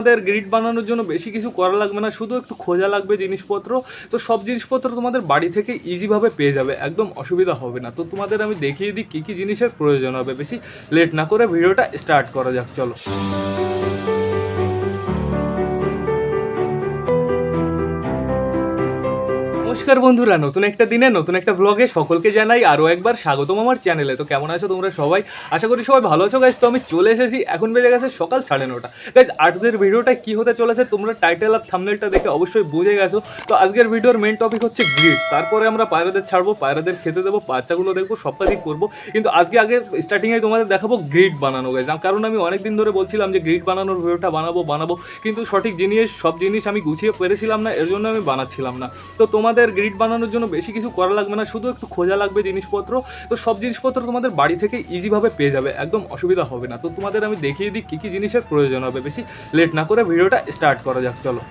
তোমাদের গ্রিড বানানোর জন্য বেশি কিছু করা লাগবে না, শুধু একটু খোঁজা লাগবে জিনিসপত্র। তো সব জিনিসপত্র তোমাদের বাড়ি থেকে ইজিভাবে পেয়ে যাবে, একদম অসুবিধা হবে না। তো তোমাদের আমি দেখিয়ে দিই কী কী জিনিসের প্রয়োজন হবে, বেশি লেট না করে ভিডিওটা স্টার্ট করা যাক, চলো। নমস্কার বন্ধুরা, নতুন একটা দিনে, নতুন একটা ব্লগে সকলকে জানাই আরও একবার স্বাগতম আমার চ্যানেলে তো কেমন আছো তোমরা সবাই? আশা করি সবাই ভালো আছো গাইজ তো আমি চলে এসেছি, এখন বেজে গেছে সকাল সাড়ে নটা। গাইজ আজকের ভিডিওটা কী হতে চলেছে তোমরা টাইটেল আর থামনেলটা দেখে অবশ্যই বুঝে গেছো। তো আজকের ভিডিওর মেন টপিক হচ্ছে গ্রিড তারপরে আমরা পায়রাদের ছাড়বো, পায়রাদের খেতে দেবো, বাচ্চাগুলো দেখব সব কাজই করব। কিন্তু আজকে আগে স্টার্টিংয়ে তোমাদের দেখাবো গ্রিড বানানো গাইজ কারণ আমি অনেক দিন ধরে বলছিলাম যে গ্রিড বানানোর ভিডিওটা বানাবো বানাবো। কিন্তু সঠিক জিনিস, সব জিনিস আমি গুছিয়ে পেরেছিলাম না, এর জন্য আমি বানাচ্ছিলাম না। তো তোমাদের গ্রিড বানানোর জন্য বেশি কিছু করা লাগবে না, শুধু একটু খোঁজা লাগবে জিনিসপত্র। তো সব জিনিসপত্র তোমাদের বাড়ি থেকে ইজিভাবে পেয়ে যাবে, একদম অসুবিধা হবে না। তো তোমাদের আমি দেখিয়ে দিই কী কী জিনিসের প্রয়োজন হবে, বেশি লেট না করে ভিডিওটা স্টার্ট করা যাক, চলো।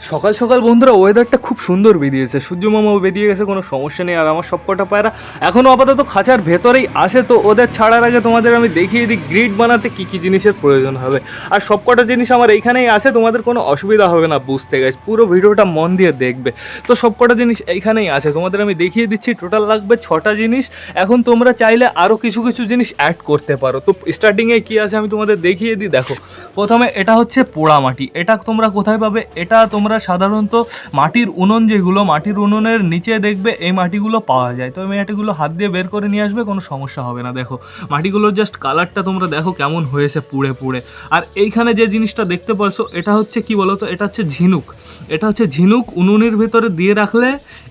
সকাল সকাল বন্ধুরা ওয়েদারটা খুব সুন্দর বেরিয়েছে। সূর্য মামাও বেরিয়ে গেছে, কোনো সমস্যা নেই। আর আমার সবকটা পায়রা এখনও আপাতত খাঁচার ভেতরেই আসে তো ওদের ছাড়ার আগে তোমাদের আমি দেখিয়ে দিই গ্রিড বানাতে কী কী জিনিসের প্রয়োজন হবে। আর সবকটা জিনিস আমার এইখানেই আছে, তোমাদের কোনো অসুবিধা হবে না বুঝতে গেছে পুরো ভিডিওটা মন দিয়ে দেখবে। তো সবকটা জিনিস এইখানেই আছে। তোমাদের আমি দেখিয়ে দিচ্ছি টোটাল লাগবে ছটা জিনিস। এখন তোমরা চাইলে আরও কিছু কিছু জিনিস অ্যাড করতে পারো। তো স্টার্টিংয়ে কী আছে আমি তোমাদের দেখিয়ে দিই। দেখো, প্রথমে এটা হচ্ছে পোড়া মাটি এটা তোমরা কোথায় পাবে? এটা তোমরা সাধারণত মাটির উনুন যেগুলো, মাটির উনুনের নিচে দেখবে এই মাটিগুলো পাওয়া যায়। তো এই মাটিগুলো হাত দিয়ে বের করে নিয়ে আসবে, কোনো সমস্যা হবে না। দেখো, মাটিগুলোর জাস্ট কালারটা তোমরা দেখো কেমন হয়েছে পুড়ে পুড়ে। আর এইখানে যে জিনিসটা দেখতে পাচ্ছ এটা হচ্ছে কি বলো তো এটা হচ্ছে ঝিনুক। এটা হচ্ছে ঝিনুক উনুনের ভেতরে দিয়ে রাখলে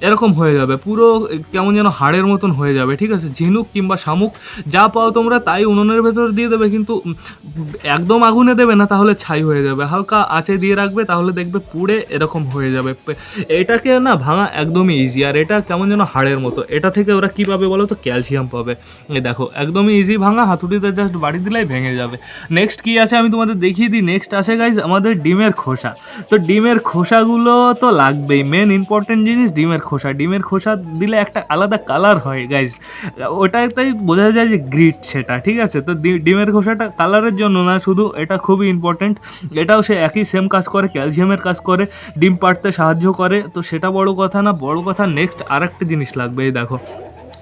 এরকম হয়ে যাবে। পুরো কেমন যেন হাড়ের মতন হয়ে যাবে, ঠিক আছে? ঝিনুক কিংবা শামুক, যা পাও তোমরা তাই উনুনের ভেতরে দিয়ে দেবে, কিন্তু একদম আগুনে দেবে না, তাহলে ছাই হয়ে যাবে। হালকা আঁচে দিয়ে রাখবে, তাহলে দেখবে পুড়ে এরকম হয়ে যাবে। এটাকে না ভাঙা একদমই ইজি আর এটা কেমন যেন হাড়ের মতো। এটা থেকে ওরা কী পাবে বলো তো? ক্যালসিয়াম পাবে। এই দেখো, একদমই ইজি ভাঙা হাতুড়িতে জাস্ট বাড়ি দিলেই ভেঙে যাবে। নেক্সট কি আছে আমি তোমাদের দেখিয়ে দিই? নেক্সট আছে গাইজ আমাদের ডিমের খোসা। তো ডিমের খোসাগুলো তো লাগবেই। মেন ইম্পর্টেন্ট জিনিস ডিমের খোসা। ডিমের খোসা দিলে একটা আলাদা কালার হয় গাইজ ওটাই তাই বোঝা যায় যে গ্রিট সেটা, ঠিক আছে? তো ডিমের খোসাটা কালারের জন্য না, শুধু এটা খুবই ইম্পর্টেন্ট এটাও সে একই সেম কাজ করে, ক্যালসিয়ামের কাজ করে। ডিম পাড়তে সাহায্য করে। তো সেটা বড় কথা না, বড় কথা নেক্সট আর একটা জিনিস লাগবে, এই দেখো।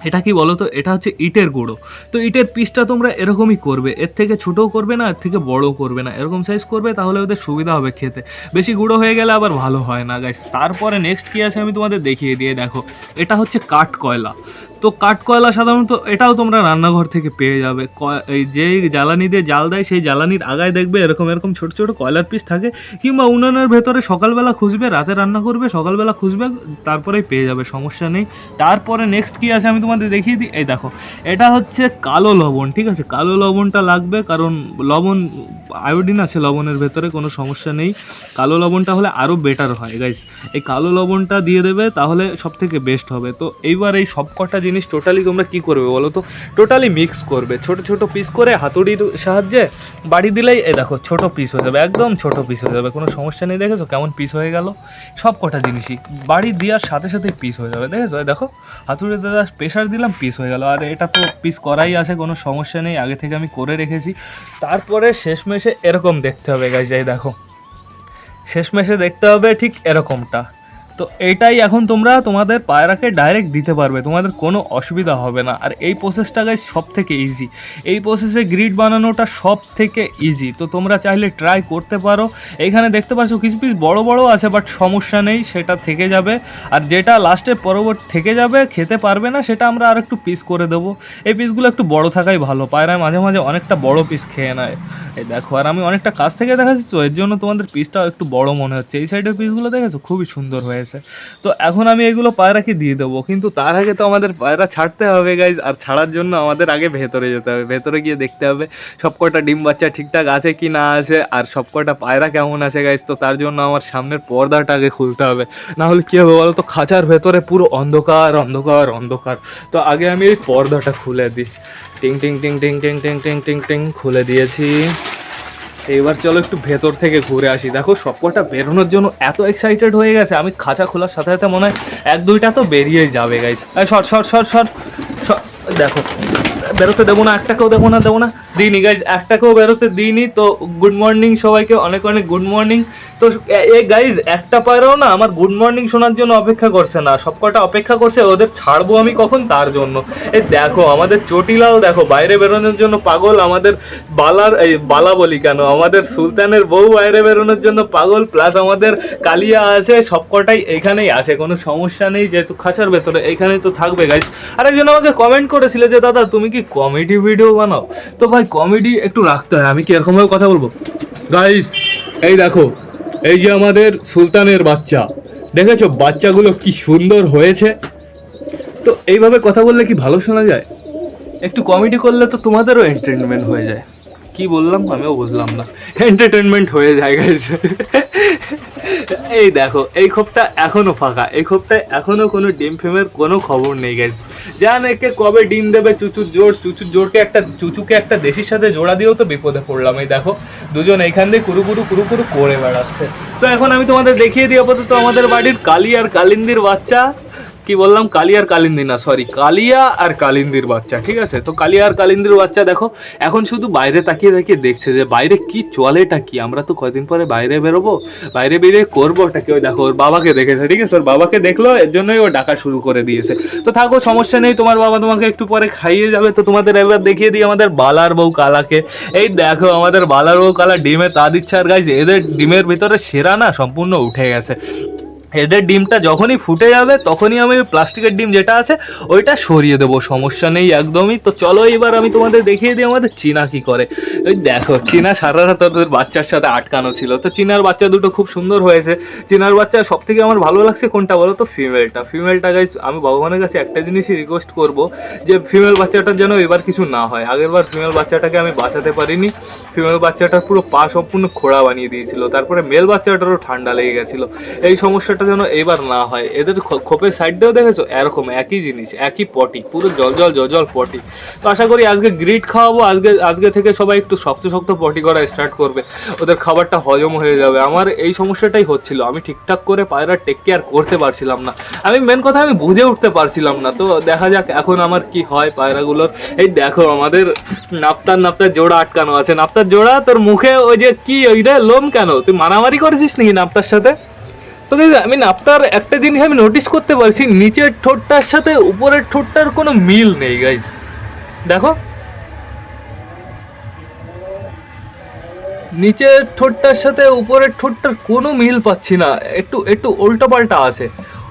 এটা কি বলো তো এটা হচ্ছে ইটের গুঁড়ো। তো ইটের পিসটা তোমরা এরকমই করবে। এর থেকে ছোটও করবে না, এর থেকে বড়ও করবে না। এরকম সাইজ করবে, তাহলে ওদের সুবিধা হবে খেতে। বেশি গুঁড়ো হয়ে গেলে আবার ভালো হয় না গাইস তারপরে নেক্সট কী আছে আমি তোমাদের দেখিয়ে দিয়ে দেখো। এটা হচ্ছে কাঠ কয়লা। তো কাঠ কয়লা সাধারণত এটাও তোমরা রান্নাঘর থেকে পেয়ে যাবে। এই যে জ্বালানি দিয়ে জাল দেয়, সেই জ্বালানির আগায় দেখবে এরকম এরকম ছোট ছোট কয়লার পিস থাকে কিংবা উনুনের ভেতরে সকালবেলা খুঁজবে, রাতে রান্না করবে, সকালবেলা খুঁজবে, তারপরেই পেয়ে যাবে, সমস্যা নেই। তারপরে নেক্সট কি আছে আমি তোমাদের দেখিয়ে দিই। এই দেখো, এটা হচ্ছে কালো লবণ, ঠিক আছে? কালো লবণটা লাগবে, কারণ লবণ আয়োডিন আছে লবণের ভেতরে, কোনো সমস্যা নেই। কালো লবণটা হলে আরও বেটার হয় গাইস এই কালো লবণটা দিয়ে দেবে, তাহলে সব থেকে বেস্ট হবে। তো এইবার এই সব কটা জিনিস টোটালি তোমরা কি করবে বলো তো? টোটালি মিক্স করবে। ছোট ছোট পিস করে হাতুড়ির সাহায্যে বাড়ি দিলেই এ দেখো ছোট পিস হয়ে যাবে, একদম ছোট পিস হয়ে যাবে। কোনো সমস্যা নেই, দেখেছ? কেমন পিস হয়ে গেল? সব কটা জিনিসই। বাড়ি দেওয়ার সাথে সাথে পিস হয়ে যাবে, দেখেছ? দেখো হাতুড়িতে প্রেশার দিলাম পিস হয়ে গেল। আর এটা তো পিস করাই আছে, কোনো সমস্যা নেই, আগে থেকে আমি করে রেখেছি। তারপরে শেষমেশে এরকম দেখতে হবে গাইজ এই দেখো। শেষমেশে দেখতে হবে ঠিক এরকমটা। তো এইটাই এখন তোমরা তোমাদের পায়রাকে ডাইরেক্ট দিতে পারবে, তোমাদের কোনো অসুবিধা হবে না। আর এই প্রসেসটা গাইজ সব থেকে ইজি এই প্রসেসে গ্রিড বানানোটা সব থেকে ইজি তো তোমরা চাইলে ট্রাই করতে পারো। এখানে দেখতে পাচ্ছ কিছু পিস বড় বড় আছে বাট সমস্যা নেই, সেটা থেকে যাবে। আর যেটা লাস্টে পরবর্তী, থেকে যাবে, খেতে পারবে না, সেটা আমরা আর একটু পিস করে দেবো। এই পিসগুলো একটু বড় থাকাই ভালো। পায়রায় মাঝে মাঝে অনেকটা বড় পিস খেয়ে নেয়। এই দেখো, আর আমি অনেকটা কাছ থেকে দেখাচ্ছি, তো এর জন্য তোমাদের পিসটা একটু বড় মনে হচ্ছে। এই সাইডের পিসগুলো দেখেছ? খুবই সুন্দর হয়েছে। তো এখন আমি এগুলো পায়রাকে দিয়ে দেবো, কিন্তু তার আগে তো আমাদের পায়রা ছাড়তে হবে গাইজ আর ছাড়ার জন্য আমাদের আগে ভেতরে যেতে হবে। ভেতরে গিয়ে দেখতে হবে সব কটা ডিম বাচ্চা ঠিকঠাক আছে কি না আছে, আর সব কটা পায়রা কেমন আছে গাইজ তো তার জন্য আমার সামনের পর্দাটা আগে খুলতে হবে। না হলে কী হবে বলো তো খাঁচার ভেতরে পুরো অন্ধকার অন্ধকার অন্ধকার। তো আগে আমি এই পর্দাটা খুলে দিই। টিং টিং টিং টিং টিং টিং টিং টিং টিং, খুলে দিয়েছি। এবার চলো একটু ভেতর থেকে ঘুরে আসি। দেখো, সবকটা বেরোনোর জন্য এত এক্সাইটেড হয়ে গেছে। আমি খাঁচা খোলার সাথে সাথে মনে হয় এক দুইটা তো বেরিয়েই যাবে guys short short short short দেখো। বেরোতে দেবো না, একটাকেও দেবো না দেবো না। দিইনি গাইজ একটাকেও বেরোতে দিইনি, তো গুড মর্নিং সবাইকে, অনেক অনেক গুড মর্নিং তো, এ গাইজ একটা পায়রাও না আমার গুড মর্নিং শোনার জন্য অপেক্ষা করছে না। সবকটা অপেক্ষা করছে, ওদের ছাড়বো আমি কখন? তার জন্য। এই দেখো, আমাদের চটিলাও দেখো, বাইরে বেরোনোর জন্য পাগল, আমাদের বালার, এই, বালা বলি কেন? আমাদের সুলতানের বউ বাইরে বেরোনোর জন্য পাগল প্লাস আমাদের কালিয়া আছে, সবকটাই এখানেই আছে, কোনো সমস্যা নেই, যেহেতু খাঁচার ভেতরে এইখানেই তো থাকবে গাইজ আরেকজন আমাকে কমেন্ট করেছিল যে, দাদা, তুমি কি কমেডি ভিডিও বানাও? তো ভাই কমেডি একটু রাখতে হয়, আমি কি এরকমভাবে কথা বলব? গাইস এই দেখো, এই যে আমাদের সুলতানের বাচ্চা, দেখেছ বাচ্চাগুলো কি সুন্দর হয়েছে? তো এইভাবে কথা বললে কি ভালো শোনা যায়? একটু কমেডি করলে তো তোমাদেরও এন্টারটেনমেন্ট হয়ে যায়। কি বললাম আমিও বুঝলাম না। এন্টারটেনমেন্ট হয়ে যায় গাইজ এই দেখো, এই খোপটা এখনও ফাঁকা। এই খোপটায় এখনও কোনো ডিম ফেমের কোনো খবর নেই গাইজ জান একে কবে ডিম দেবে চুচুর জোর? চুচুর জোরকে একটা, চুচুকে একটা দেশির সাথে জোড়া দিয়েও তো বিপদে পড়লাম, এই দেখো। দুজন এইখান দিয়ে কুরু কুরু কুরু কুরু করে বেড়াচ্ছে। তো এখন আমি তোমাদের দেখিয়ে দিই আপাতত আমাদের বাড়ির কালি আর কালিন্দির বাচ্চা। কি বললাম? কালিয়া আর কালিন্দি না সরি কালিয়া আর কালিন্দির বাচ্চা, ঠিক আছে? তো কালিয়া আর কালিন্দির বাচ্চা, দেখো, এখন শুধু বাইরে তাকিয়ে তাকিয়ে দেখছে যে বাইরে কি চলেটা কি? আমরা তো কয়দিন পরে বাইরে বেরোবো? বাইরে বেরিয়ে করব ওটা কি? ওই দেখো, ওর বাবাকে দেখেছে, ঠিক আছে? ওর বাবাকে দেখল, এর জন্যই ও ডাকা শুরু করে দিয়েছে। তো থাকো, সমস্যা নেই, তোমার বাবা তোমাকে একটু পরে খাইয়ে যাবে। তো তোমাদের একবার দেখিয়ে দিই আমাদের বালার বউ কালাকে। এই দেখো, আমাদের বালার বউ কালা ডিমে তা দিচ্ছে, আর গাইছে এদের ডিমের ভিতরে সেরা না, সম্পূর্ণ উঠে গেছে। এদের ডিমটা যখনই ফুটে যাবে, তখনই আমি ওই প্লাস্টিকের ডিম যেটা আছে, ওইটা সরিয়ে দেবো, সমস্যা নেই একদমই। তো চলো এবার আমি তোমাদের দেখিয়ে দিই আমাদের চীনা কী করে। ওই দেখো, চীনা সারা রাত ওদের বাচ্চার সাথে আটকানো ছিল। তো চীনার বাচ্চা দুটো খুব সুন্দর হয়েছে। চীনার বাচ্চা সব থেকে আমার ভালো লাগছে কোনটা বলো তো? ফিমেলটা। ফিমেলটা গাইজ আমি ভগবানের কাছে একটা জিনিসই রিকোয়েস্ট করব যে, ফিমেল বাচ্চাটার যেন এবার কিছু না হয়। আগেরবার ফিমেল বাচ্চাটাকে আমি বাঁচাতে পারিনি। ফিমেল বাচ্চাটার পুরো পা সম্পূর্ণ খোড়া বানিয়ে দিয়েছিল। তারপরে মেল বাচ্চাটারও ঠান্ডা লেগে গেছিল। এই সমস্যাটা যেন এবার না হয়। এদের খোপের সাইডটাও দেখেছ? এরকম, একই জিনিস, একই পটি, পুরো জল জল জল জল পটি। তো আশা করি আজকে গ্রিট খাওয়াবো, আজকে আজকে থেকে সবাই একটু শক্ত শক্ত পটি করা স্টার্ট করবে। ওদের খাবারটা হজম হয়ে যাবে। আমার এই সমস্যাটাই হচ্ছিল। আমি ঠিকঠাক করে পায়রা টেক কেয়ার করতে পারছিলাম না। আমি মেন কথা, আমি বুঝে উঠতে পারছিলাম না। তো দেখা যাক এখন আমার কি হয় পায়রাগুলোর। এই দেখো, আমাদের নাপ্তার নাপ্তার জোড়া আটকানো আছে। নাপ্তার জোড়া, তোর মুখে ওই যে কি, ওই রে, লোম কেন? তুই মারামারি করেছিস নাকি নাপ্তার সাথে? তো আমি নাপ্তার একটা জিনিস আমি নোটিস করতে পারছি, নিচের ঠোঁটটার সাথে উপরের ঠোঁটটার কোনো মিল নেই গাইজ দেখো। নিচের ঠোঁটটার সাথে উপরের ঠোঁটটার কোনো মিল পাচ্ছি না। একটু একটু উল্টোপাল্টা আছে।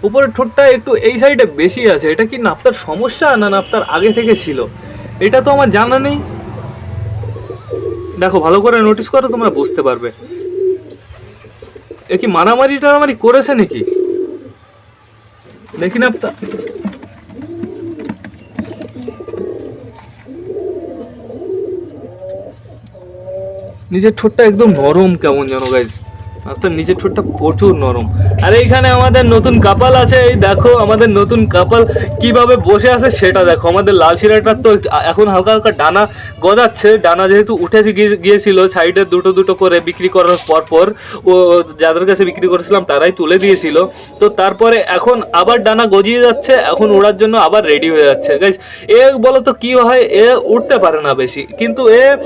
উপরের ঠোঁটটা একটু এই সাইডে বেশি আছে। এটা কি নাপ্তার সমস্যা না নাপ্তার আগে থেকে ছিল? এটা তো আমার জানা নেই। দেখো, ভালো করে নোটিস করো, তোমরা বুঝতে পারবে। এ কি মারামারি টারামারি করেছে নাকি? দেখি না নিজের ঠোঁটটা একদম নরম কেমন যেন গাইজ আপনার নিজের ঠোঁটটা প্রচুর নরম। আর এইখানে আমাদের নতুন কাপাল আছে, এই দেখো আমাদের নতুন কাপাল কীভাবে বসে আছে সেটা দেখো। আমাদের লাল শিরাটার তো এখন হালকা হালকা ডানা গজাচ্ছে। ডানা যেহেতু উঠে গিয়ে- গিয়েছিল, সাইডে দুটো দুটো করে বিক্রি করার পর পর ও যাদের কাছে বিক্রি করেছিলাম তারাই তুলে দিয়েছিল। তো তারপরে এখন আবার ডানা গজিয়ে যাচ্ছে, এখন ওড়ার জন্য আবার রেডি হয়ে যাচ্ছে। গাইজ এ বলো তো কি হয়? এ উঠতে পারে না বেশি। কিন্তু এ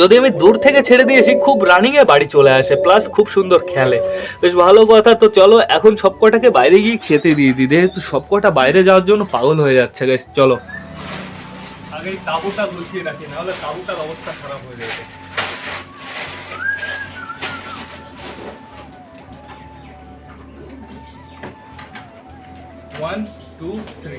যদি আমি দূর থেকে ছেড়ে দিয়েছি খুব রানিং এ বাড়ি চলে আসে প্লাস খুব সুন্দর খেলে। বেশ ভালো কথা, তো চলো এখন সবকটাকে বাইরে গিয়ে খেতে দিয়ে দিই। যেহেতু সবকটা বাইরে যাওয়ার জন্য পাগল হয়ে যাচ্ছে গাইস চলো। আগে তাবুটা গুছিয়ে রাখি, নাহলে তাবুটার অবস্থা খারাপ হয়ে যাবে। ওয়ান টু থ্রি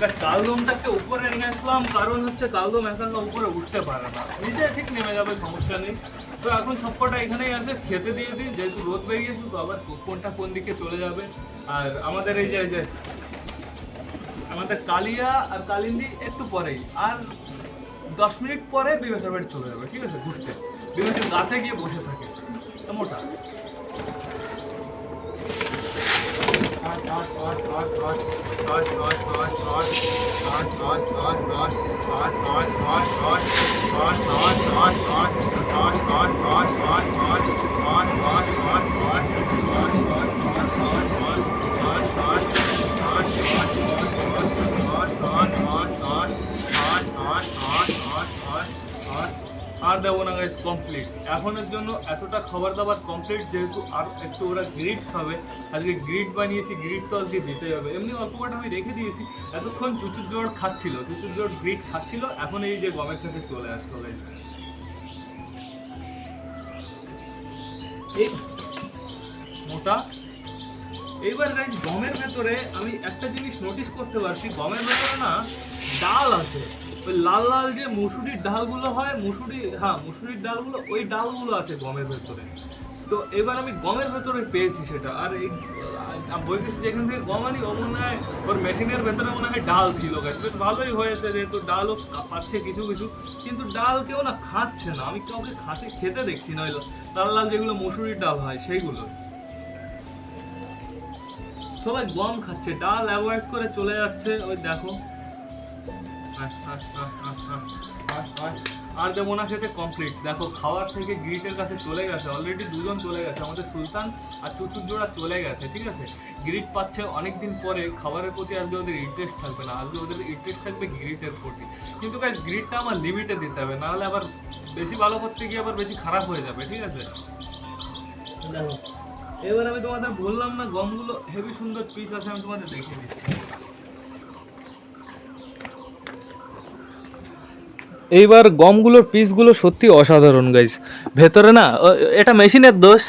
বাট কালদমটাকে উপরে নিয়ে আসলাম, কারণ হচ্ছে কালদম এখন উপরে উঠতে পারে না। নিজে ঠিক নেমে যাবে, সমস্যা নেই। তো এখন সবকটা এখানেই আছে, খেতে দিয়ে দিন, যেহেতু রোদ বেরিয়েছে তো আবার কোনটা কোন দিকে চলে যাবে। আর আমাদের এই যে আমাদের কালিয়া আর কালিন্দি একটু পরেই। আর দশ মিনিট পরে বিবেচনা চলে যাবে, ঠিক আছে, ঘুরতে। বিবেচনা গাছে গিয়ে বসে থাকে মোটা। তো মোটা আর দেবো না গাইস কমপ্লিট এখনের জন্য এতটা খাবার দাবার কমপ্লিট যেহেতু আর একটু ওরা গ্রিড খাবে। আজকে গ্রিড বানিয়েছি গ্রিড তো আজকে দিতে হবে। এমনি অল্প কটা আমি রেখে দিয়েছি। এতক্ষণ চুচুর জোর খাচ্ছিল, চুচুর জোর গ্রিড খাচ্ছিল। এখন এই যে গমের সাথে চলে আসলো গাইস এই মোটা। এইবার গাইস গমের ভেতরে আমি একটা জিনিস নোটিস করতে পারছি। গমের ভেতরে না, ডাল আছে। ওই লাল লাল যে মুসুরির ডালগুলো হয়, মুসুরি হ্যাঁ মুসুরির ডালগুলো, ওই ডালগুলো আছে গমের ভেতরে। তো এবার আমি গমের ভেতরে পেয়েছি সেটা। আর এই বৈশিষ্ট্য যেখান থেকে গম আনি, ও হয়, ওর মেশিনের ভেতরে মনে হয় ডাল ছিল গাছ বেশ ভালোই হয়েছে যেহেতু ডালও পাচ্ছে কিছু কিছু। কিন্তু ডাল কেউ না খাচ্ছে না। আমি কাউকে খাতে, খেতে দেখছি না। ওই লাল লাল যেগুলো মুসুরির ডাল হয়, সেইগুলো। সবাই গম খাচ্ছে, ডাল অ্যাভয়েড করে চলে যাচ্ছে। ওই দেখো আর দেবো না খেতে কমপ্লিট দেখো খাওয়ার থেকে গিরিটের কাছে চলে গেছে অলরেডি দুজন চলে গেছে আমাদের সুলতান আর চুচুর জোড়া চলে গেছে ঠিক আছে? গিরিট পাচ্ছে অনেক দিন পরে খাবারের প্রতি আজকে ওদের ইন্টারেস্ট থাকবে না আজকে ওদের ইন্টারেস্ট থাকবে গিরিটের প্রতি। কিন্তু গাছ গ্রিটটা আমার লিমিটে দিতে হবে নাহলে আবার বেশি ভালো করতে গিয়ে আবার বেশি খারাপ হয়ে যাবে ঠিক আছে? দেখো। এবার আমি তোমাদের বললাম না গমগুলো হেভি সুন্দর পিস আছে আমি তোমাদের দেখিয়ে দিচ্ছি। এইবার গমগুলোর পিসগুলো সত্যি অসাধারণ গাইজ ভেতরে না এটা মেশিনের দোষ,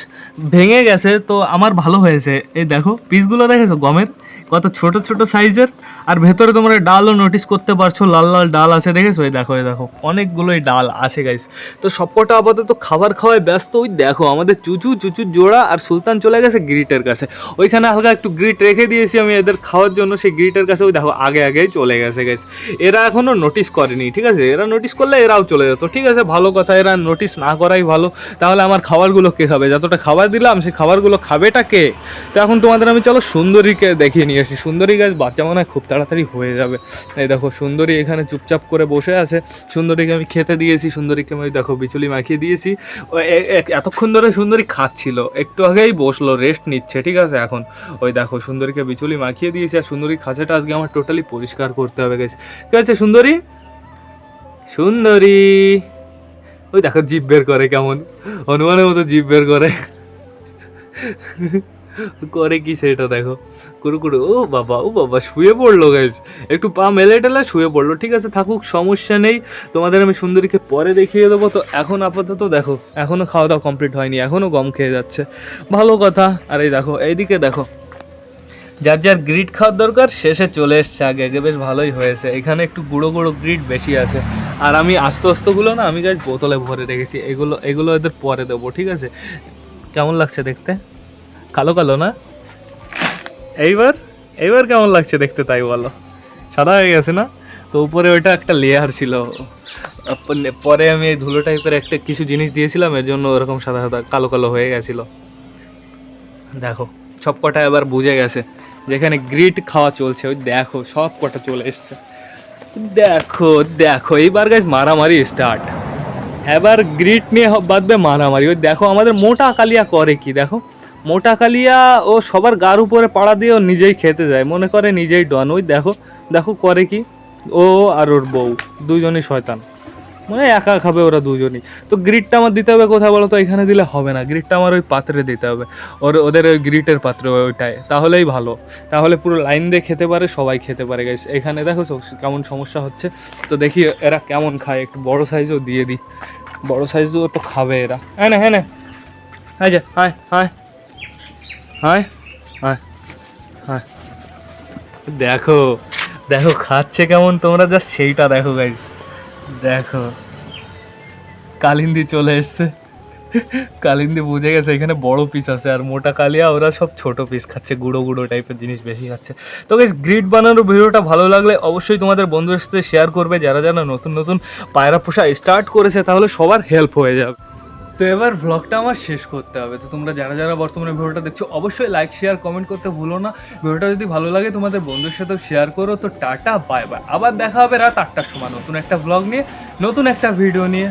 ভেঙে গেছে, তো আমার ভালো হয়েছে। এই দেখো, পিসগুলো দেখেছ, গমের? কত ছোট ছোট সাইজের, আর ভেতরে তোমরা ডালও নোটিস করতে পারছ, লাল লাল ডাল আছে, দেখেছ? এই দেখো এই দেখো, অনেকগুলোই ডাল আছে গাইস তো সবকটা আপাতত খাবার খাওয়ায় ব্যস্ত। ওই দেখো, আমাদের চুচু, চুচুর জোড়া, আর সুলতান চলে গেছে গ্রিটের কাছে। ওইখানে হালকা একটু গ্রিট রেখে দিয়েছি আমি এদের খাওয়ার জন্য, সেই গ্রিটের কাছে ওই দেখো, আগে আগেই চলে গেছে গাইস এরা এখনও নোটিস করেনি, ঠিক আছে? এরা নোটিস করলে এরাও চলে যেত, ঠিক আছে? ভালো কথা, এরা নোটিস না করাই ভালো। তাহলে আমার খাবারগুলো কে খাবে? যতটা খাবার দিলাম, সেই খাবারগুলো খাবেটা কে? তো এখন তোমাদের আমি চলো সুন্দরীকে দেখিয়ে নিয়ে আসি সুন্দরী গাছ বাচ্চা মনে হয় খুব তাড়াতাড়ি হয়ে যাবে। এই দেখো, সুন্দরী এখানে চুপচাপ করে বসে আছে। সুন্দরীকে আমি খেতে দিয়েছি, সুন্দরীকে আমি, দেখো, বিচুলি মাখিয়ে দিয়েছি। এতক্ষণ ধরে সুন্দরী খাচ্ছিল, একটু আগেই বসল রেস্ট নিচ্ছে, ঠিক আছে, এখন। ওই দেখো, সুন্দরীকে বিচুলি মাখিয়ে দিয়েছি, আর সুন্দরী খাঁচাটা আজকে আমার টোটালি পরিষ্কার করতে হবে গেছে ঠিক আছে, সুন্দরী? সুন্দরী! ওই দেখো, জিভ বের করে কেমন। হনুমানের মতো জিভ বের করে। করে কি সেটা দেখো। কুরু কুরু, ও বাবা ও বাবা, শুয়ে পড়ল গাইজ একটু পা মেলে টেলে শুয়ে পড়ল। ঠিক আছে, থাকুক, সমস্যা নেই। তোমাদের আমি সুন্দরীকে পরে দেখিয়ে দেবো। তো এখন আপাতত দেখো এখনও খাওয়া দাওয়া কমপ্লিট হয়নি এখনও গম খেয়ে যাচ্ছে। ভালো কথা। আর এই দেখো, এইদিকে দেখো। যার যার গ্রিড খাওয়ার দরকার, শেষে চলে এসছে আগে আগে বেশ ভালোই হয়েছে। এখানে একটু গুঁড়ো গুঁড়ো গ্রিড বেশি আছে। আর আমি আস্তে আস্তগুলো না, আমি গাছ বোতলে ভরে রেখেছি। এগুলো এগুলো এদের পরে দেবো, ঠিক আছে? কেমন লাগছে দেখতে? কালো কালো না? এইবার? এইবার কেমন লাগছে দেখতে তাই বলো। সাদা হয়ে গেছে না? তো উপরে ওইটা একটা লেয়ার ছিল। পরে- আমি এই ধুলো টাইপের একটা কিছু জিনিস দিয়েছিলাম, এর জন্য ওরকম সাদা সাদা কালো কালো হয়ে গেছিল। দেখো, সব কটা এবার বুঝে গেছে। যেখানে গ্রিট খাওয়া চলছে, ওই দেখো, সব কটা চলে এসছে। দেখো দেখো, এইবার গাছ মারামারি স্টার্ট এবার গ্রিট নিয়ে বাঁধবে মারামারি। ওই দেখো, আমাদের মোটা কালিয়া করে কি, দেখো। মোটা কালিয়া ও সবার গার উপরে পাড়া দিয়ে ও নিজেই খেতে যায়। মনে করে নিজেই ডন। ওই দেখো দেখো করে কি? ও আর ওর বউ, দুজনই শয়তান। মানে একা খাবে ওরা দুজনই। তো গ্রিটটা আমার দিতে হবে কোথায় বলো তো এখানে দিলে হবে না। গ্রিটটা আমার ওই পাত্রে দিতে হবে। ওর, ওদের ওই গ্রিটের পাত্রে ওইটায়। তাহলেই ভালো। তাহলে পুরো লাইন দিয়ে খেতে পারে, সবাই খেতে পারে গাইস এখানে দেখো কেমন সমস্যা হচ্ছে। তো দেখি এরা কেমন খায়। একটু বড় সাইজও দিয়ে দিই। বড় সাইজও তো খাবে এরা। হ্যাঁ না হ্যাঁ না। যা, হায় হায়। দেখো দেখো, খাচ্ছে কেমন তোমরা? যা সেইটা দেখো গাইস দেখো। কালিন্দি চলে এসছে। কালিন্দি বুঝে গেছে, এখানে বড় পিস আছে, আর মোটা কালিয়া, ওরা সব ছোট পিস খাচ্ছে, গুঁড়ো গুঁড়ো টাইপের জিনিস বেশি খাচ্ছে। তো গাইস গ্রিড বানানোর ভিডিওটা ভালো লাগলে অবশ্যই তোমাদের বন্ধুদের সাথে শেয়ার করবে। যারা যারা নতুন নতুন পায়রা পোষা স্টার্ট করেছে, তাহলে সবার হেল্প হয়ে যাবে তো এবার ভ্লগটা আমার শেষ করতে হবে। তো তোমরা যারা যারা বর্তমানে ভিডিওটা দেখছ, অবশ্যই লাইক শেয়ার কমেন্ট করতে ভুলো না। ভিডিওটা যদি ভালো লাগে, তোমাদের বন্ধুর সাথেও শেয়ার করো। তো টাটা বাই বাই আবার দেখা হবে রাত আটটার সময় নতুন একটা ভ্লগ নিয়ে, নতুন একটা ভিডিও নিয়ে.